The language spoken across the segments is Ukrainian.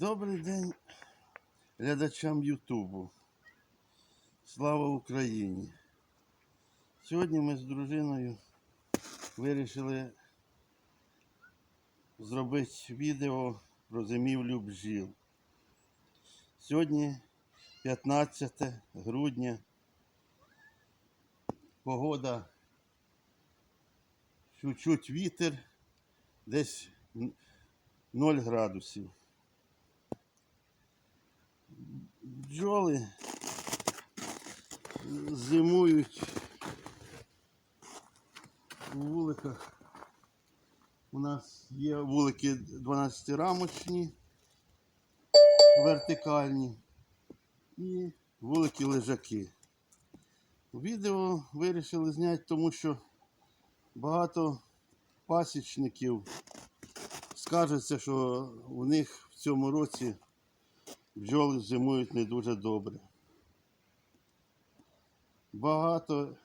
Добрий день глядачам Ютубу. Слава Україні! Сьогодні ми з дружиною вирішили зробити відео про зимівлю бджіл. Сьогодні 15 грудня. Погода чуть-чуть вітер, десь 0 градусів. Бджоли зимують у вуликах. У нас є вулики 12-рамочні, вертикальні і вулики лежаки. Відео вирішили зняти, тому що багато пасічників скаржаться, що у них в цьому році бджоли зимують не дуже добре. Багато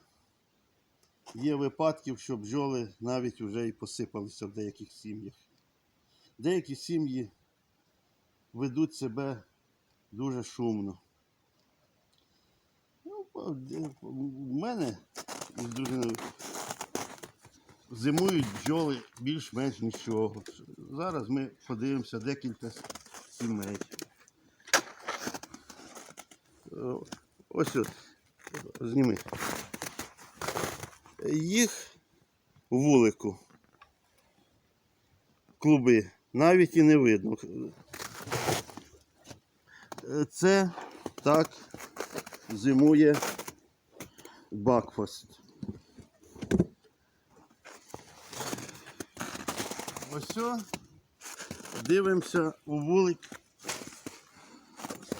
є випадків, що бджоли навіть вже і посипалися в деяких сім'ях. Деякі сім'ї ведуть себе дуже шумно. Ну, у мене зимують бджоли більш-менш нічого. Зараз ми подивимося декілька сімей. Ось от, зніми. Їх вулику. Клуби навіть і не видно. Це так зимує Бакфаст. Ось дивимося у вулик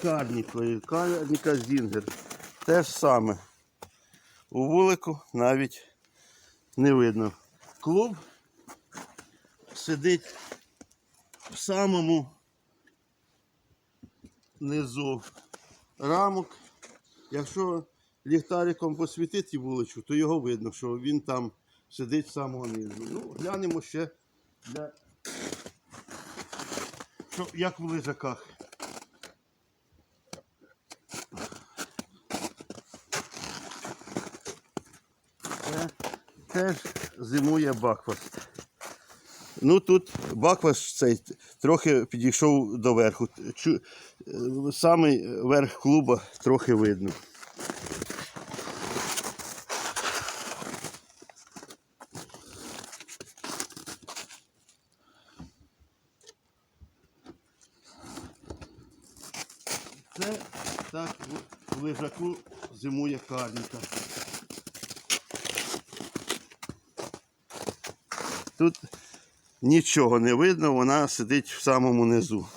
Карнікової, Карніка Зінгер. Те ж саме. У вулику навіть не видно. Клуб сидить в самому низу рамок. Якщо ліхтариком посвітити вуличку, то його видно, що він там сидить з самого низу. Ну, глянемо ще для... Що, як в лежаках. Теж зимує бакфаст. Ну тут бакфаст цей трохи підійшов до верху. Е, Самий верх клуба трохи видно. Це так в- зимує карніка. Тут нічого не видно, вона сидить в самому низу.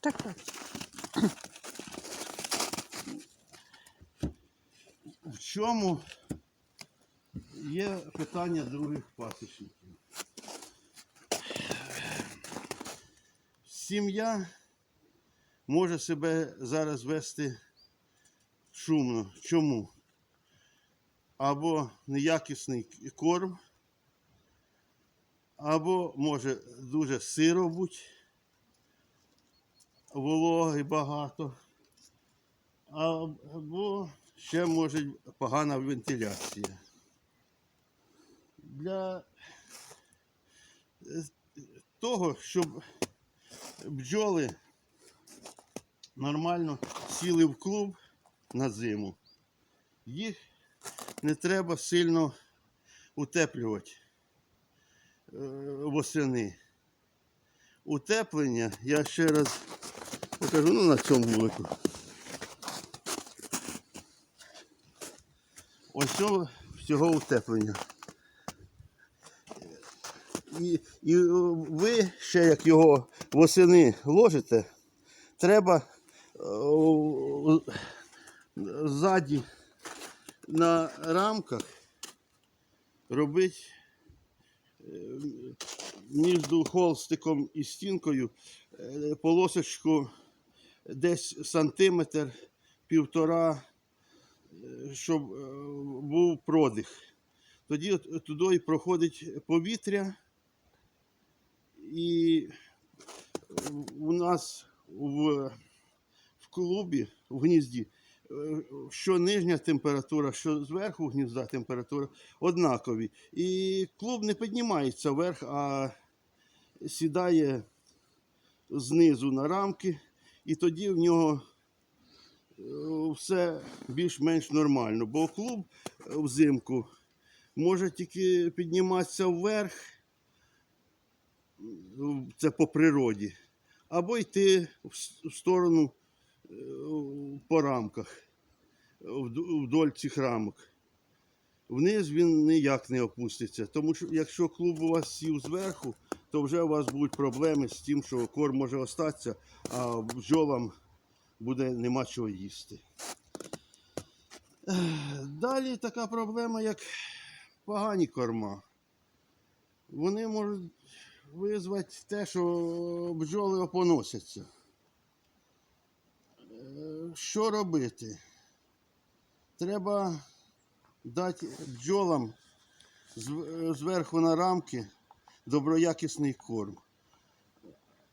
Так, так. В чому є питання других пасічників? Сім'я може себе зараз вести шумно. Чому? Або неякісний корм, або може дуже сиро бути, вологи багато, або ще може погана вентиляція. Для е, того, щоб бджоли нормально сіли в клуб на зиму, їх не треба сильно утеплювати восени. Утеплення, я ще раз покажу ну, на цьому вулику. Ось цього всього утеплення. І, і ви ще як його восени ложите, треба е, ззаді на рамках робити е, між холстиком і стінкою е, полосочку десь сантиметр, півтора, е, щоб е, був продих. Тоді туди проходить повітря і у нас в, в клубі, в гнізді, е, що нижня температура, що зверху гнізда температура однакові. І клуб не піднімається вверх, а сідає знизу на рамки, і тоді в нього е, все більш-менш нормально. Бо клуб взимку може тільки підніматися вверх, це по природі, або йти в сторону по рамках, вдоль цих рамок. Вниз він ніяк не опуститься. Тому що якщо клуб у вас сів зверху, то вже у вас будуть проблеми з тим, що корм може остатися, а бджолам буде нема чого їсти. Далі така проблема, як погані корма. Вони можуть визвати те, що бджоли опоносяться. Що робити? Треба дати бджолам зверху на рамки доброякісний корм.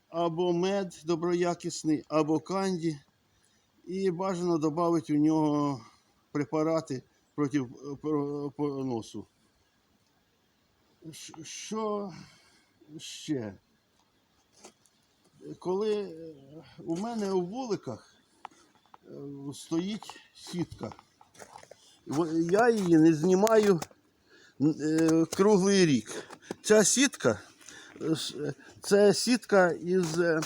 Або мед доброякісний, або канді. І бажано додати у нього препарати проти поносу. Що ще? Коли е, у мене у вуликах стоїть сітка. Я її не знімаю е, круглий рік. Ця сітка е, це сітка із е,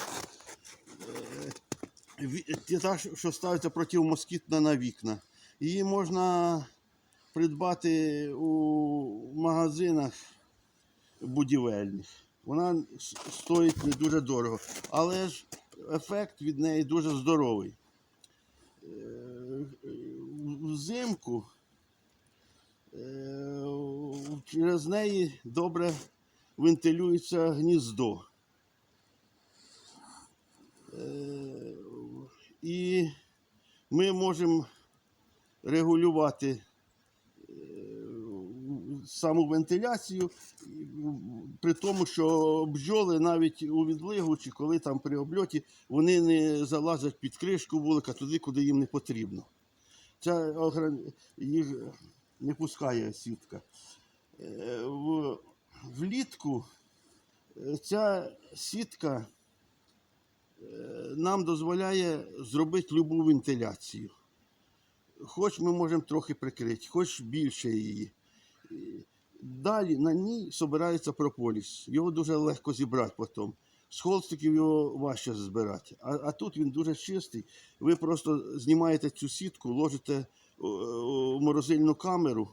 е, та, що ставиться протимоскітна на вікна. Її можна придбати у магазинах будівельних. Вона стоїть не дуже дорого, але ж ефект від неї дуже здоровий. Е, Взимку е, через неї добре вентилюється гніздо. Е, І ми можемо регулювати саму вентиляцію, при тому, що бджоли навіть у відлигу чи коли там при обльоті вони не залазять під кришку вулика туди, куди їм не потрібно. Ця їх не пускає сітка. Е, Влітку е, ця сітка е, нам дозволяє зробити любу вентиляцію. Хоч ми можемо трохи прикрити, хоч більше її. Е, Далі на ній збирається прополіс. Його дуже легко зібрати потім. З холстиків його важче збирати. А, а тут він дуже чистий. Ви просто знімаєте цю сітку, ложите у, у морозильну камеру.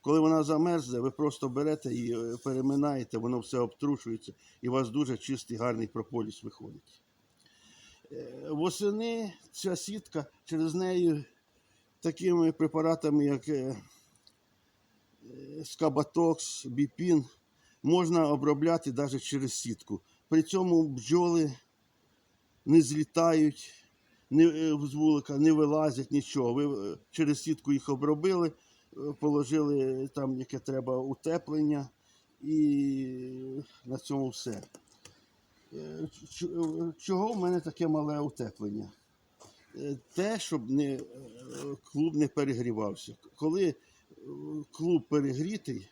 Коли вона замерзне, ви просто берете і е, переминаєте, воно все обтрушується, і у вас дуже чистий, гарний прополіс виходить. Е, Восени ця сітка через неї такими препаратами, як е, е, скабатокс, біпін, можна обробляти навіть через сітку. При цьому бджоли не злітають е, з вулика, не вилазять нічого. Ви е, через сітку їх обробили, е, положили там, яке треба утеплення, і на цьому все. Чого в мене таке мале утеплення? Те, щоб не, клуб не перегрівався. Коли клуб перегрітий,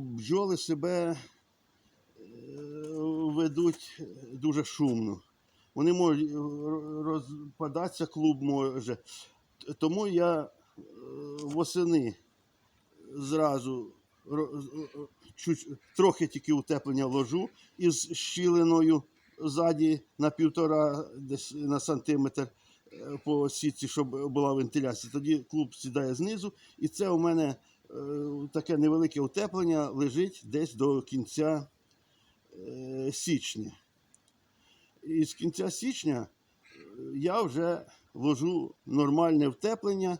бджоли себе е, ведуть дуже шумно. Вони можуть е, розпадатися, клуб може. Тому я е, восени зразу трохи тільки утеплення ложу із щілиною ззаді на півтора десь на сантиметр по сітці, щоб була вентиляція. Тоді клуб сідає знизу, і це у мене е, таке невелике утеплення лежить десь до кінця е, січня. І з кінця січня е, я вже вложу нормальне втеплення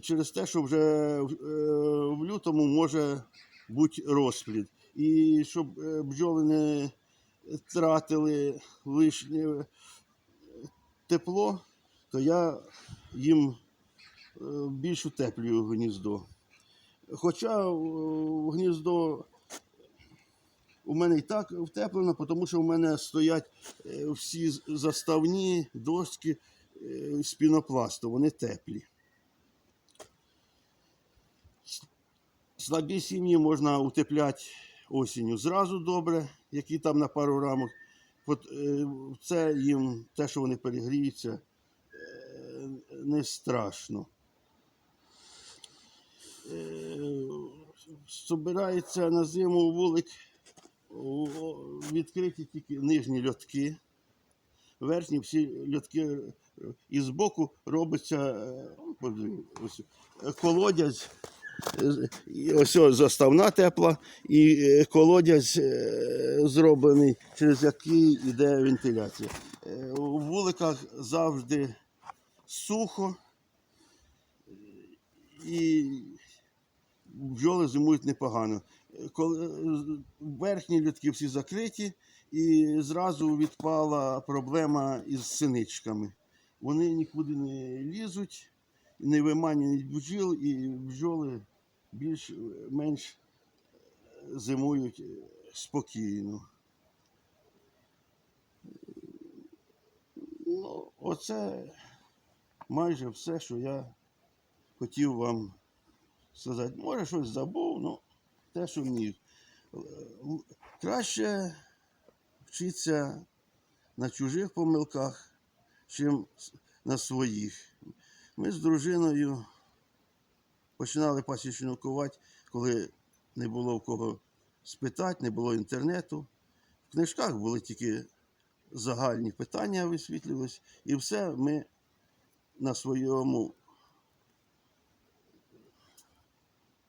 через те, що вже в лютому може бути розплід. І щоб бджоли не тратили лишнє тепло, то я їм е, більш утеплюю гніздо. Хоча е, гніздо у мене і так втеплено, тому що у мене стоять е, всі заставні доски з пінопласту, вони теплі. Слабі сім'ї можна утепляти осінню зразу добре, які там на пару рамок. Це їм те, що вони перегріються, не страшно. Е, Собирається на зиму вулик, відкриті тільки нижні льотки. Верхні всі льотки е, і збоку робиться е, ось, е, колодязь. Ось ось заставна тепла і колодязь зроблений, через який йде вентиляція. У вуликах завжди сухо і бджоли зимують непогано. Е, Коли е, верхні льотки всі закриті, і зразу відпала проблема із синичками. Вони нікуди не лізуть, не виманюють бджіл, і бджоли більш-менш зимують е, спокійно. Ну, оце майже все, що я хотів вам сказати. Може, щось забув, ну те, що міг. Е, Краще вчитися на чужих помилках, чим на своїх. Ми з дружиною починали пасічникувати, коли не було в кого спитати, не було інтернету. В книжках були тільки загальні питання висвітлювалися, і все ми на своєму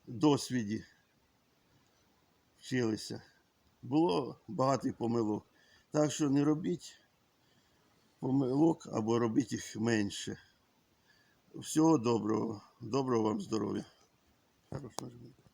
досвіді вчилися. Було багато помилок. Так що не робіть помилок або робіть їх менше. Всього доброго, доброго вам здоров'я.